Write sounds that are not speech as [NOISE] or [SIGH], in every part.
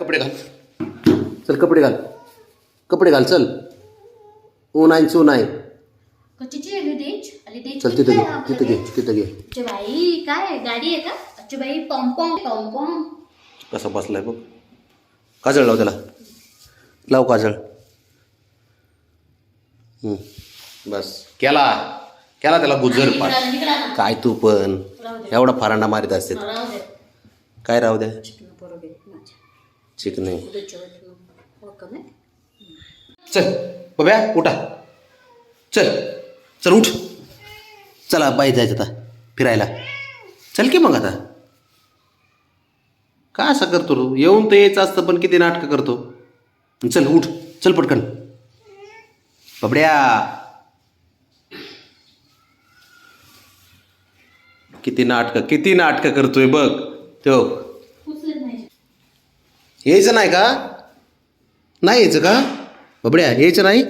कपडे घाल. चल कपडे घाल. कपडे घाल चल. ऊन आहे ऊन आहे. कच्चीची चल तिथं घे तिथं घे तिथं घे. बाई काय? गाडी आहे का? अच्छा बाई पॉम्पॉम पॉम्पॉम कसा बसलाय बघ. काजळ लाव त्याला. लाव काजळ. बस. केला. केला त्याला गुजर पाठ. काय तू पण? एवढा फरांडा मारीत असते. काय राहू द्या चिकन बरोबर आहे माझ्या चिक नाही. उद्याच्या वेळेला हो? चल बघ्या उठा. चल चल उठ. चला बाई जायचं आता फिरायला. चल की मग आता. का असं करतो तू येऊन तर यायचं असतं पण किती नाटकं करतो. चल उठ. चल पटकन. बबड्या. किती नाटकं किती नाटकं करतोय बघ. तो यायचं नाही का? नाही यायचं का? बबड्या यायचं नाही?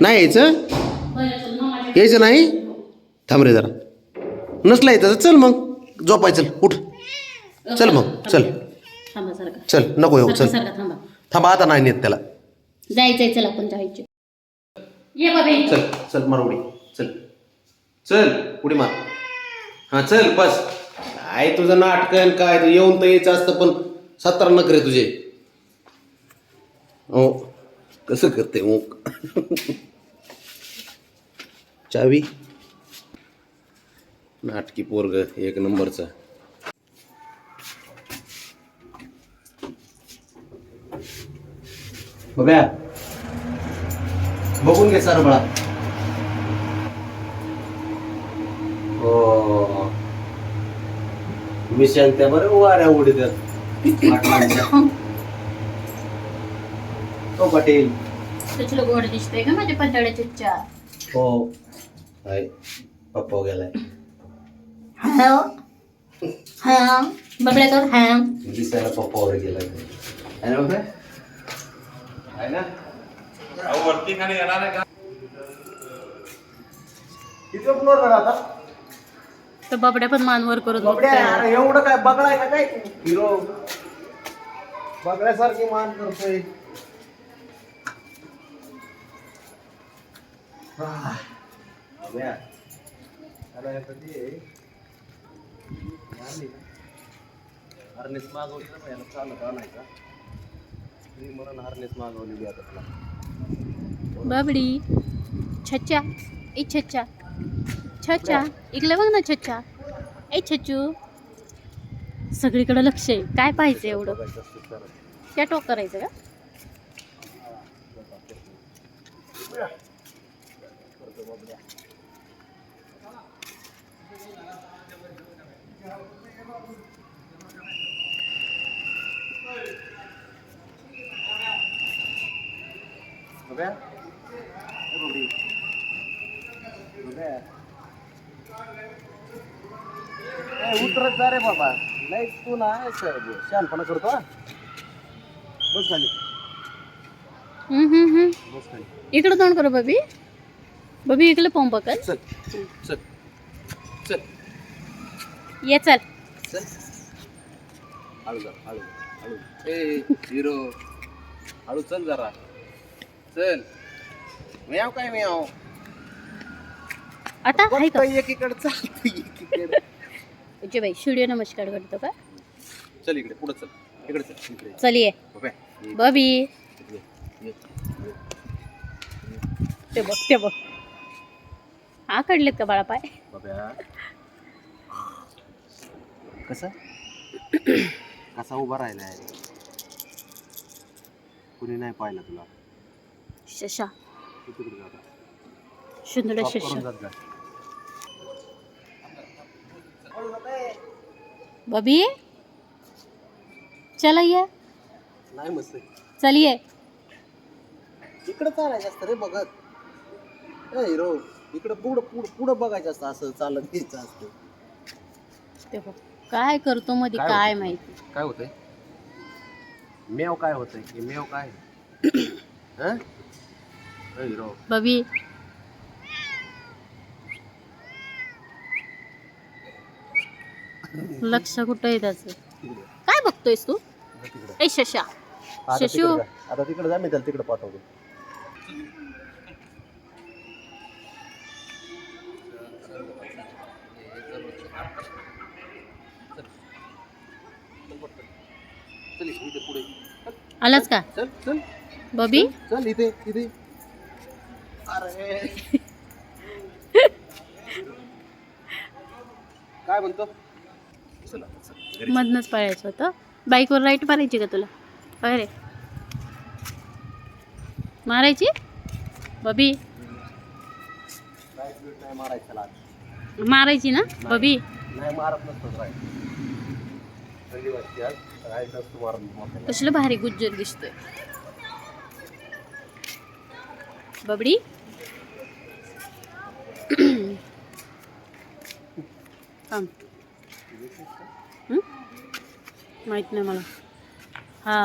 नाही यायचं? यायचं नाही? थांब रे जरा. नसला येतं चल मग. झोपाय चल उठ. चल मग, चल. चल नको येऊ चल. थांबा. थांबा आता नाही नेत त्याला. जायचंय चल आपण जायचं. चल चल मार उडी. चल. चल उडी मार. हां चल बस. काय तुझं नाटकन काय? तू येऊन तर यायचं असतं पण सतरा नखरे तुझे. हो कसं करते ओक चावी. नाटकी पोरग एक नंबरचा. बघ्या बघून घे सर बळा हो मिशन त्या बरं वाऱ्या उडीत हो. पाटील. तुला गोड दिसतंय का माझ्या पतळ्याच्या चहा हो. हाय. पप्पा गेलाय. हॅलो. हा बबड्या कर हा दिसायला पप्पा वर गेलाय आहे ना. बघा? आहे ना किती पुनर झाला आता? तर बबड्या पण मानवर करत बबड्या बघतोय. अरे एवढं काय बगळाय का काय हिरो बगड्यासारखी मान करतोय आह. हे कधी आहे? हार्नेस मागवली ना याला चालत आणायचा मी म्हणून हार्नेस मागवलेली आता तुला बबडी छच्चा ए छच्चा छच्छा इकडे बघ ना छच्छा ए छच्चू सगळीकडे लक्ष आहे. काय पाहिजे एवढं? त्या टोक करायचं का बघ्या. उतरत जा रे बाबा. नाही तू ना शहाणपणा करतो हा. बस खाली. हम्म, हम्म, हम्म. बस खाली. इकडं तोंड करू बबी बबी इकडे पंप कर चल चल चल. ये चल. चल. हळू जा हळू जा, हळू. ए हिरो हळू चल जरा. चल. म्याव काय म्याव? आता आहे का? फक्त एकीकडे चालतो एकीकडे. जे बाई सूर्य नमस्कार करतो का? चल इकडे पुढे चल. इकडे चल इकडे. बबी. ते बघ ते बघ. हा काढलेत का बाळा पाय? बघा कसा? कसा उभा राहिलाय? कुणी नाही पाहिलं तुला. शशा. तू तिकडे जाता? जा. बबी? चला ये. नाही मस्त चल ये. इकडे चालायचं असतं रे बघत. ए हिरो इकडं पुढं पुढं पुढं बघायचं असतं असं चालत घ्यायचं असतं. ते बघ काय करतो मध्ये काय काय होतं? माहिती? काय होतंय? मेव काय होतंय? हे मेव काय? [CLEARS THROAT] हं? ए हिरो. बबी लक्ष कुठं आहे त्याचं? काय बघतोयस तू? ए शशा. शशू. आता तिकडे जा मी त्याला तिकडे पाठवतो. आलाच का? चल चल. बबी? चल इथे इथे. अरे. [LAUGHS] काय म्हणतो? चला चल. घरी. मधनच पळायचं होतं. बाईकवर राईट मारायची का तुला? अरे मारायची? बबी. मारायचं ना? बबी. कसलं भारी गुज्जर दिसतोय. बबडी. [CLEARS THROAT] थांब? माहीत नाही मला. हा.